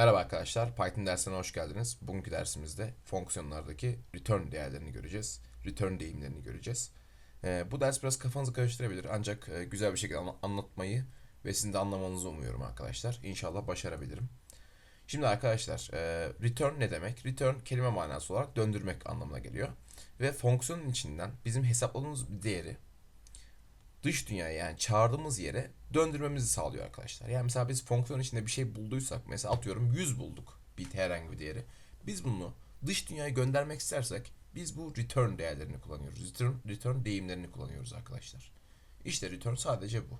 Merhaba arkadaşlar, Python dersine hoş geldiniz. Bugünkü dersimizde fonksiyonlardaki return değerlerini göreceğiz. Return deyimlerini göreceğiz. Ee, bu ders biraz kafanızı karıştırabilir ancak e, güzel bir şekilde anla- anlatmayı ve sizin de anlamanızı umuyorum arkadaşlar. İnşallah başarabilirim. Şimdi arkadaşlar, e, return ne demek? Return kelime manası olarak döndürmek anlamına geliyor. Ve fonksiyonun içinden bizim hesapladığımız bir değeri dış dünyaya yani çağırdığımız yere döndürmemizi sağlıyor arkadaşlar. Yani mesela biz fonksiyon içinde bir şey bulduysak mesela atıyorum 100 bulduk bir herhangi bir değeri. Biz bunu dış dünyaya göndermek istersek biz bu return değerlerini kullanıyoruz. Return, return deyimlerini kullanıyoruz arkadaşlar. İşte return sadece bu.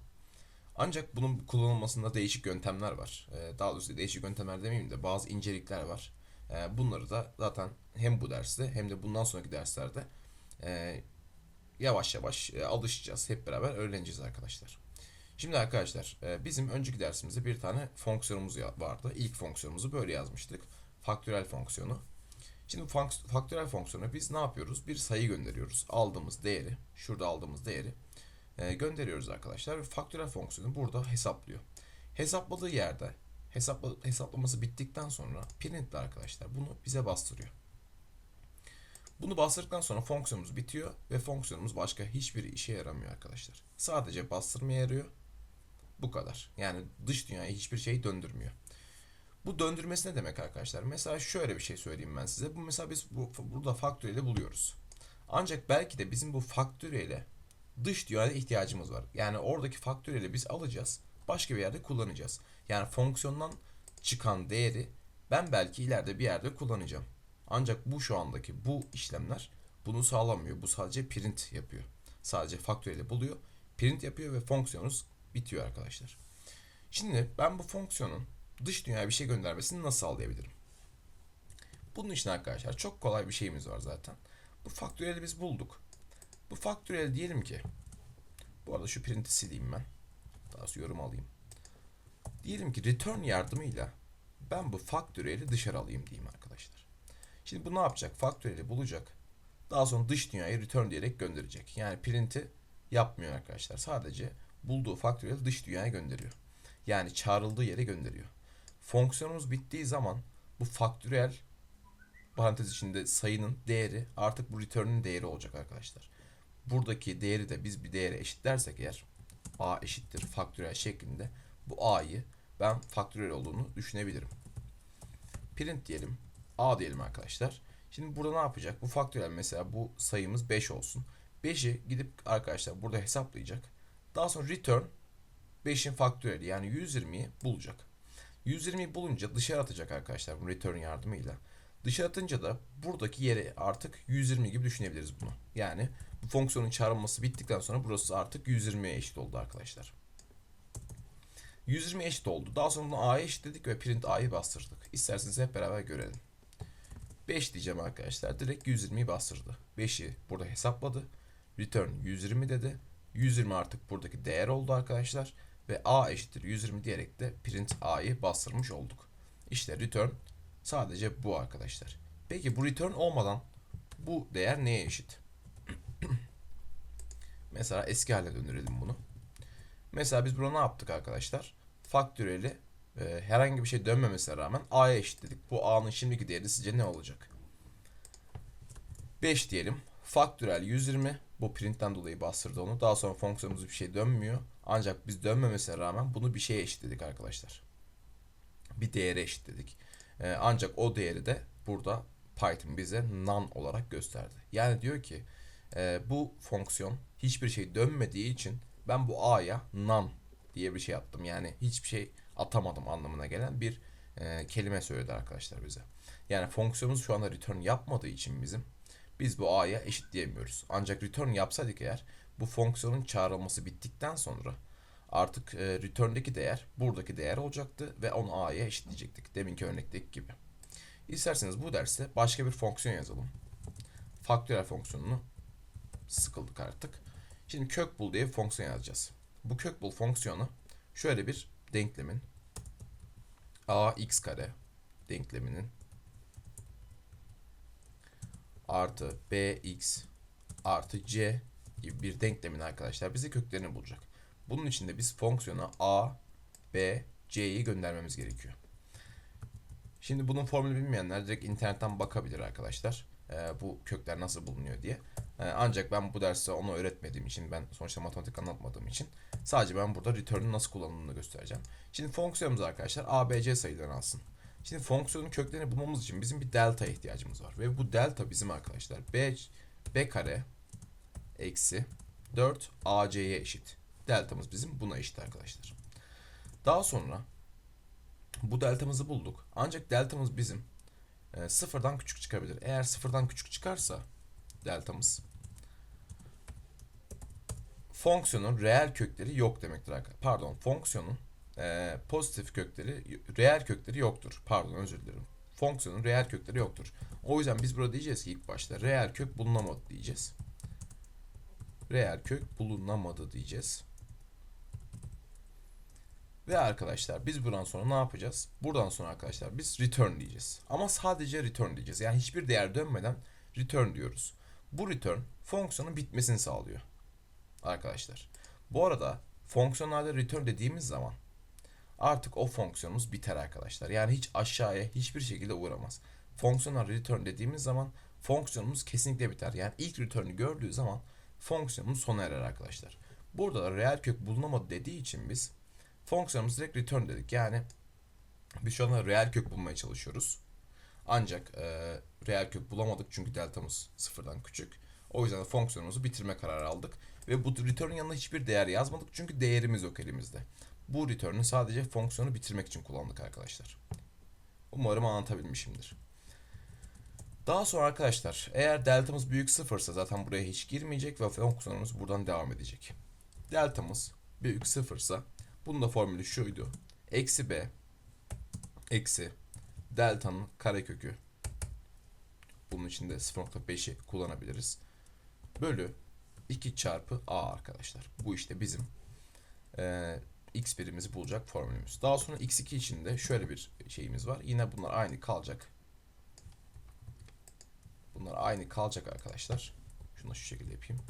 Ancak bunun kullanılmasında değişik yöntemler var. Ee, Daha doğrusu değişik yöntemler demeyeyim de bazı incelikler var. Ee, Bunları da zaten hem bu derste hem de bundan sonraki derslerde e, yavaş yavaş e, alışacağız. Hep beraber öğreneceğiz arkadaşlar. Şimdi arkadaşlar e, bizim önceki dersimizde bir tane fonksiyonumuz vardı. İlk fonksiyonumuzu böyle yazmıştık. Faktörel fonksiyonu. Şimdi faktörel fonksiyonu biz ne yapıyoruz? Bir sayı gönderiyoruz. Aldığımız değeri, şurada aldığımız değeri e, gönderiyoruz arkadaşlar. Faktörel fonksiyonu burada hesaplıyor. Hesapladığı yerde hesapla, hesaplaması bittikten sonra printle arkadaşlar bunu bize bastırıyor. Bunu bastırdıktan sonra fonksiyonumuz bitiyor ve fonksiyonumuz başka hiçbir işe yaramıyor arkadaşlar. Sadece bastırmaya yarıyor. Bu kadar. Yani dış dünyaya hiçbir şey döndürmüyor. Bu döndürmesi ne demek arkadaşlar? Mesela şöyle bir şey söyleyeyim ben size. Bu mesela biz bu, burada faktöreli buluyoruz. Ancak belki de bizim bu faktörele dış dünyaya ihtiyacımız var. Yani oradaki faktöreli biz alacağız. Başka bir yerde kullanacağız. Yani fonksiyondan çıkan değeri ben belki ileride bir yerde kullanacağım. Ancak bu şu andaki bu işlemler bunu sağlamıyor. Bu sadece print yapıyor. Sadece faktöreli buluyor, print yapıyor ve fonksiyonunuz bitiyor arkadaşlar. Şimdi ben bu fonksiyonun dış dünyaya bir şey göndermesini nasıl sağlayabilirim? Bunun için arkadaşlar çok kolay bir şeyimiz var zaten. Bu faktöreli biz bulduk. Bu faktörel diyelim ki bu arada şu print'i sileyim ben. Daha sonra yorum alayım. Diyelim ki return yardımıyla ben bu faktöreli dışarı alayım diyeyim arkadaşlar. Şimdi bu ne yapacak? Faktöreli bulacak. Daha sonra dış dünyaya return diyerek gönderecek. Yani print'i yapmıyor arkadaşlar. Sadece bulduğu faktöreli dış dünyaya gönderiyor. Yani çağrıldığı yere gönderiyor. Fonksiyonumuz bittiği zaman bu faktörel parantez içinde sayının değeri artık bu return'ün değeri olacak arkadaşlar. Buradaki değeri de biz bir değere eşitlersek eğer a eşittir faktörel şeklinde bu a'yı ben faktörel olduğunu düşünebilirim. Print diyelim a diyelim arkadaşlar. Şimdi burada ne yapacak? Bu faktörel mesela bu sayımız 5 olsun. 5'i gidip arkadaşlar burada hesaplayacak. Daha sonra return 5'in faktöreli yani 120'yi bulacak. 120'yi bulunca dışarı atacak arkadaşlar bu return yardımıyla. Dışarı atınca da buradaki yere artık 120 gibi düşünebiliriz bunu. Yani bu fonksiyonun çağrılması bittikten sonra burası artık 120'ye eşit oldu arkadaşlar. 120 eşit oldu. Daha sonra bunu a'ya eşitledik ve print a'yı bastırdık. İsterseniz hep beraber görelim. 5 diyeceğim arkadaşlar. Direkt 120'yi bastırdı. 5'i burada hesapladı. Return 120 dedi. 120 artık buradaki değer oldu arkadaşlar. Ve a eşittir 120 diyerek de print a'yı bastırmış olduk. İşte return sadece bu arkadaşlar. Peki bu return olmadan bu değer neye eşit? Mesela eski haline döndürelim bunu. Mesela biz burada ne yaptık arkadaşlar? Faktöreli e, herhangi bir şey dönmemesine rağmen a'ya eşitledik. Bu a'nın şimdiki değeri sizce ne olacak? 5 diyelim. Faktörel 120. Bu printten dolayı bastırdı onu. Daha sonra fonksiyonumuz bir şey dönmüyor. Ancak biz dönmemesine rağmen bunu bir şeye eşitledik arkadaşlar. Bir değere eşitledik. Ee, ancak o değeri de burada Python bize none olarak gösterdi. Yani diyor ki e, bu fonksiyon hiçbir şey dönmediği için ben bu a'ya none diye bir şey yaptım. Yani hiçbir şey atamadım anlamına gelen bir e, kelime söyledi arkadaşlar bize. Yani fonksiyonumuz şu anda return yapmadığı için bizim biz bu a'ya eşitleyemiyoruz. Ancak return yapsaydık eğer bu fonksiyonun çağrılması bittikten sonra artık e, return'deki değer buradaki değer olacaktı ve onu a'ya eşitleyecektik. Deminki örnekteki gibi. İsterseniz bu derste başka bir fonksiyon yazalım. Faktörel fonksiyonunu sıkıldık artık. Şimdi kök bul diye bir fonksiyon yazacağız. Bu kök bul fonksiyonu şöyle bir denklemin ax kare denkleminin artı bx artı c gibi bir denklemin arkadaşlar bize köklerini bulacak. Bunun için de biz fonksiyona a, b, c'yi göndermemiz gerekiyor. Şimdi bunun formülü bilmeyenler direkt internetten bakabilir arkadaşlar. Ee, bu kökler nasıl bulunuyor diye. Ee, ancak ben bu derste onu öğretmediğim için, ben sonuçta matematik anlatmadığım için sadece ben burada return'ün nasıl kullanıldığını göstereceğim. Şimdi fonksiyonumuz arkadaşlar ABC sayılarını alsın. Şimdi fonksiyonun köklerini bulmamız için bizim bir delta ihtiyacımız var. Ve bu delta bizim arkadaşlar b, b kare eksi 4 AC'ye eşit. Deltamız bizim buna eşit arkadaşlar. Daha sonra bu deltamızı bulduk. Ancak deltamız bizim e, sıfırdan küçük çıkabilir. Eğer sıfırdan küçük çıkarsa deltamız fonksiyonun reel kökleri yok demektir arkadaşlar. Pardon fonksiyonun e, pozitif kökleri reel kökleri yoktur. Pardon özür dilerim. Fonksiyonun reel kökleri yoktur. O yüzden biz burada diyeceğiz ki ilk başta reel kök bulunamadı diyeceğiz. Reel kök bulunamadı diyeceğiz. Ve arkadaşlar biz buradan sonra ne yapacağız? Buradan sonra arkadaşlar biz return diyeceğiz. Ama sadece return diyeceğiz. Yani hiçbir değer dönmeden return diyoruz. Bu return fonksiyonun bitmesini sağlıyor. Arkadaşlar. Bu arada fonksiyonlarda return dediğimiz zaman artık o fonksiyonumuz biter arkadaşlar. Yani hiç aşağıya hiçbir şekilde uğramaz. Fonksiyonel return dediğimiz zaman fonksiyonumuz kesinlikle biter. Yani ilk return'ü gördüğü zaman fonksiyonumuz sona erer arkadaşlar. Burada da reel kök bulunamadı dediği için biz fonksiyonumuz direkt return dedik. Yani biz şu anda reel kök bulmaya çalışıyoruz. Ancak e, reel kök bulamadık çünkü deltamız sıfırdan küçük. O yüzden de fonksiyonumuzu bitirme kararı aldık. Ve bu return'ün yanına hiçbir değer yazmadık çünkü değerimiz yok elimizde. Bu return'ü sadece fonksiyonu bitirmek için kullandık arkadaşlar. Umarım anlatabilmişimdir. Daha sonra arkadaşlar eğer deltamız büyük sıfırsa zaten buraya hiç girmeyecek ve fonksiyonumuz buradan devam edecek. Deltamız büyük sıfırsa bunun da formülü şuydu. Eksi b eksi delta'nın karekökü bunun için de 0.5'i kullanabiliriz. Bölü 2 çarpı a arkadaşlar. Bu işte bizim e, x birimizi bulacak formülümüz. Daha sonra x2 için de şöyle bir şeyimiz var. Yine bunlar aynı kalacak. Bunlar aynı kalacak arkadaşlar. Şunu şu şekilde yapayım.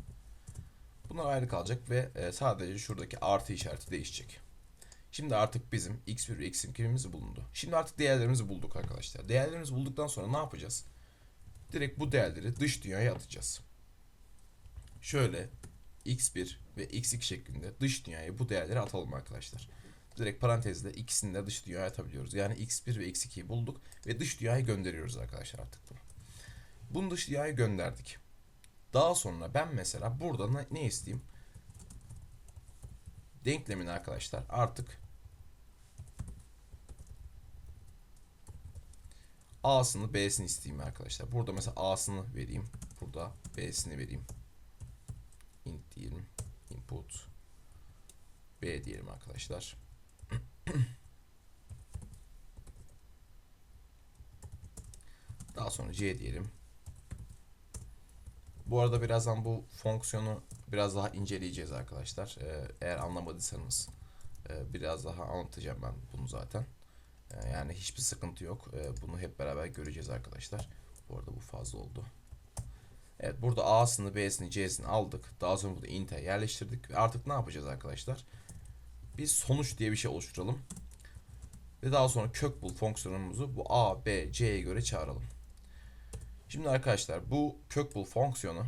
Bunlar aynı kalacak ve e, sadece şuradaki artı işareti değişecek. Şimdi artık bizim x1 ve x2'miz bulundu. Şimdi artık değerlerimizi bulduk arkadaşlar. Değerlerimizi bulduktan sonra ne yapacağız? Direkt bu değerleri dış dünyaya atacağız. Şöyle x1 ve x2 şeklinde dış dünyaya bu değerleri atalım arkadaşlar. Direkt parantezle ikisini de dış dünyaya atabiliyoruz. Yani x1 ve x2'yi bulduk ve dış dünyaya gönderiyoruz arkadaşlar artık bunu. Bunu dış dünyaya gönderdik. Daha sonra ben mesela burada ne, isteyeyim? Denklemin arkadaşlar artık A'sını B'sini isteyeyim arkadaşlar. Burada mesela A'sını vereyim. Burada B'sini vereyim. Int diyelim. Input B diyelim arkadaşlar. Daha sonra C diyelim. Bu arada birazdan bu fonksiyonu biraz daha inceleyeceğiz arkadaşlar. Ee, eğer anlamadıysanız e, biraz daha anlatacağım ben bunu zaten. Ee, yani hiçbir sıkıntı yok. Ee, bunu hep beraber göreceğiz arkadaşlar. Bu arada bu fazla oldu. Evet burada A'sını, B'sini, C'sini aldık. Daha sonra burada int'e yerleştirdik. Ve artık ne yapacağız arkadaşlar? Biz sonuç diye bir şey oluşturalım. Ve daha sonra kök bul fonksiyonumuzu bu A, B, C'ye göre çağıralım. Şimdi arkadaşlar bu kök bul fonksiyonu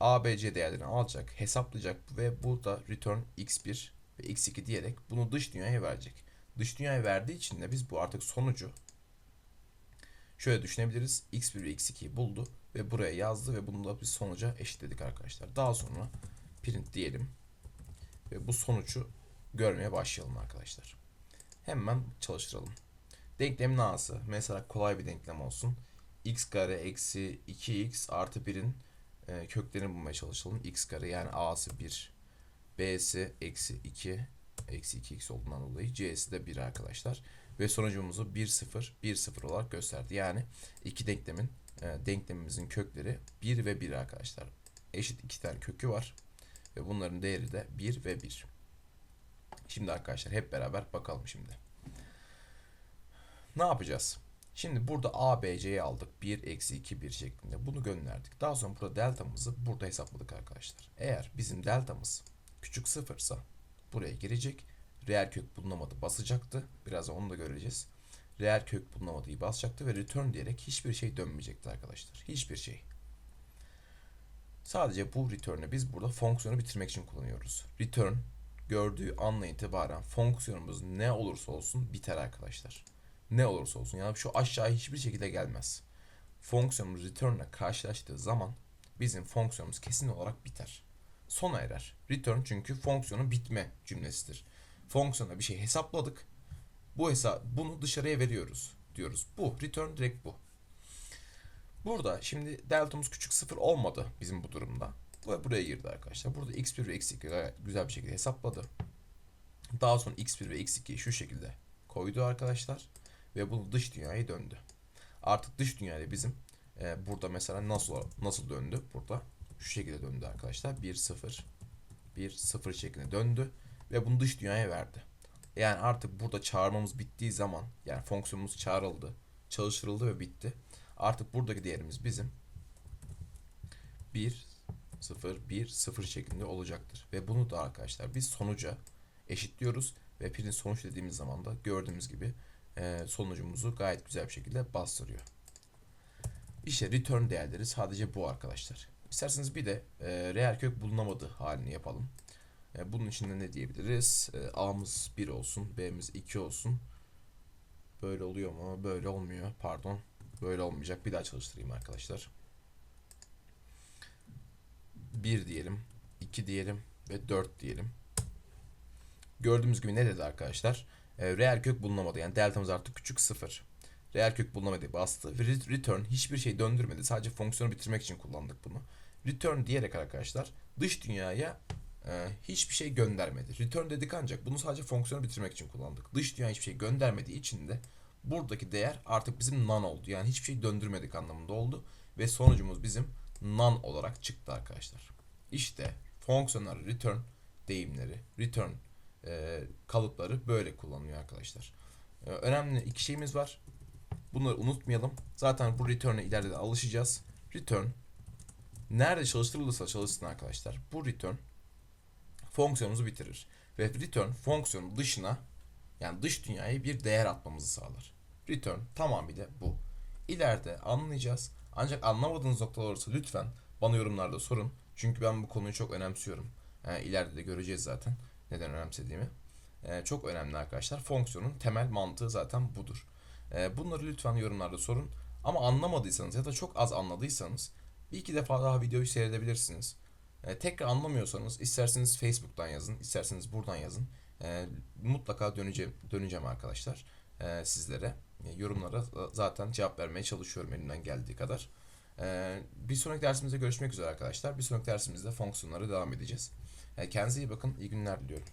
A, B, C değerlerini alacak, hesaplayacak ve burada return x1 ve x2 diyerek bunu dış dünyaya verecek. Dış dünyaya verdiği için de biz bu artık sonucu şöyle düşünebiliriz. x1 ve x2'yi buldu ve buraya yazdı ve bunu da biz sonuca eşitledik arkadaşlar. Daha sonra print diyelim ve bu sonucu görmeye başlayalım arkadaşlar. Hemen çalıştıralım. Denklemin a'sı mesela kolay bir denklem olsun. x kare eksi 2x artı 1'in e, köklerini bulmaya çalışalım. x kare yani a'sı 1 b'si eksi 2 eksi 2x olduğundan dolayı c'si de 1 arkadaşlar. Ve sonucumuzu 1 0 1 0 olarak gösterdi. Yani iki denklemin e, denklemimizin kökleri 1 ve 1 arkadaşlar. Eşit iki tane kökü var. Ve bunların değeri de 1 ve 1. Şimdi arkadaşlar hep beraber bakalım şimdi. Ne yapacağız? Şimdi burada A, B, C'yi aldık. 1, eksi 2, 1 şeklinde. Bunu gönderdik. Daha sonra burada deltamızı burada hesapladık arkadaşlar. Eğer bizim deltamız küçük sıfırsa buraya girecek. Reel kök bulunamadı basacaktı. Birazdan onu da göreceğiz. reel kök bulunamadığı basacaktı ve return diyerek hiçbir şey dönmeyecekti arkadaşlar. Hiçbir şey. Sadece bu return'ü biz burada fonksiyonu bitirmek için kullanıyoruz. Return gördüğü anla itibaren fonksiyonumuz ne olursa olsun biter arkadaşlar. Ne olursa olsun yani şu aşağı hiçbir şekilde gelmez. Fonksiyonumuz return karşılaştığı zaman bizim fonksiyonumuz kesin olarak biter. Sona erer. Return çünkü fonksiyonun bitme cümlesidir. Fonksiyona bir şey hesapladık. Bu hesap bunu dışarıya veriyoruz diyoruz. Bu return direkt bu. Burada şimdi deltamız küçük sıfır olmadı bizim bu durumda. Bu buraya girdi arkadaşlar. Burada x1 ve x2 gayet güzel bir şekilde hesapladı. Daha sonra x1 ve x2'yi şu şekilde koydu arkadaşlar. Ve bunu dış dünyaya döndü. Artık dış dünyada bizim e, burada mesela nasıl nasıl döndü? Burada şu şekilde döndü arkadaşlar. 1 0 1 0 şeklinde döndü ve bunu dış dünyaya verdi. Yani artık burada çağırmamız bittiği zaman yani fonksiyonumuz çağrıldı, çalıştırıldı ve bitti. Artık buradaki değerimiz bizim 1 0 1 0 şeklinde olacaktır. Ve bunu da arkadaşlar biz sonuca eşitliyoruz ve print sonuç dediğimiz zaman da gördüğümüz gibi e, sonucumuzu gayet güzel bir şekilde bastırıyor. İşte return değerleri sadece bu arkadaşlar. İsterseniz bir de e, reel kök bulunamadı halini yapalım. E, bunun için de ne diyebiliriz? E, A'mız 1 olsun, B'miz 2 olsun. Böyle oluyor mu? Böyle olmuyor. Pardon. Böyle olmayacak. Bir daha çalıştırayım arkadaşlar. 1 diyelim, 2 diyelim ve 4 diyelim. Gördüğümüz gibi ne dedi arkadaşlar? E, reel kök bulunamadı. Yani deltamız artık küçük 0. Reel kök bulunamadı bastı. Return hiçbir şey döndürmedi. Sadece fonksiyonu bitirmek için kullandık bunu. Return diyerek arkadaşlar dış dünyaya e, hiçbir şey göndermedi. Return dedik ancak bunu sadece fonksiyonu bitirmek için kullandık. Dış dünya hiçbir şey göndermediği için de buradaki değer artık bizim none oldu. Yani hiçbir şey döndürmedik anlamında oldu. Ve sonucumuz bizim none olarak çıktı arkadaşlar. İşte fonksiyonlar return deyimleri, return e, kalıpları böyle kullanılıyor arkadaşlar. E, önemli iki şeyimiz var. Bunları unutmayalım. Zaten bu return'e ileride de alışacağız. Return nerede çalıştırılırsa çalışsın arkadaşlar. Bu return fonksiyonumuzu bitirir. Ve return fonksiyonun dışına yani dış dünyaya bir değer atmamızı sağlar. Return tamamıyla bu. İleride anlayacağız. Ancak anlamadığınız noktalar olursa lütfen bana yorumlarda sorun. Çünkü ben bu konuyu çok önemsiyorum. E, ileride de göreceğiz zaten neden önemsediğimi. E, çok önemli arkadaşlar. Fonksiyonun temel mantığı zaten budur. E, bunları lütfen yorumlarda sorun. Ama anlamadıysanız ya da çok az anladıysanız bir iki defa daha videoyu seyredebilirsiniz. E, tekrar anlamıyorsanız isterseniz Facebook'tan yazın, isterseniz buradan yazın. E, mutlaka döneceğim, döneceğim arkadaşlar e, sizlere. E, yorumlara zaten cevap vermeye çalışıyorum elimden geldiği kadar. E, bir sonraki dersimizde görüşmek üzere arkadaşlar. Bir sonraki dersimizde fonksiyonlara devam edeceğiz. E, kendinize iyi bakın, iyi günler diliyorum.